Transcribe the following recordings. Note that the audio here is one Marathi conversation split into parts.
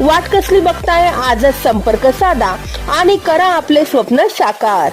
वाट कसली बघताय? आजच संपर्क साधा आणि करा आपले स्वप्न साकार.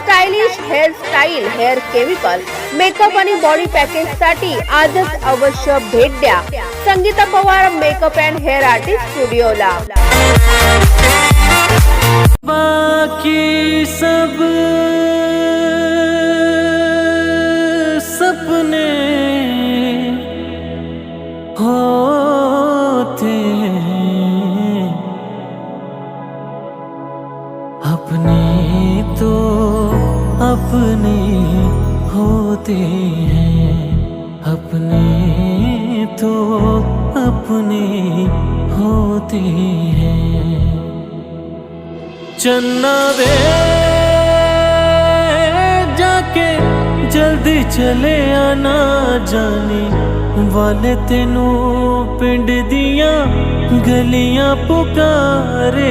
stylish hair style hair chemical makeup आणि बॉडी पॅकेजसाठी आजच अवश्य भेट द्या. Sangeeta Pawar makeup and hair artist स्टुडिओला. बाकी सब अपने होते हैं। अपने तो अपने होते हैं। चन्ना वे जाके जल्दी चले आना जाने वाले तेनू पिंड दिया गलियां पुकारेंगी।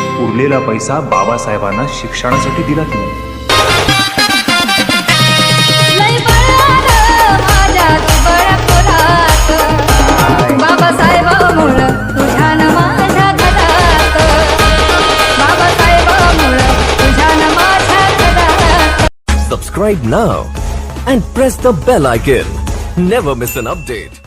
उरलेला पैसा बाबासाहेबांना शिक्षणासाठी दिला माझ्या घरात Subscribe now and press the bell icon. Never miss an update.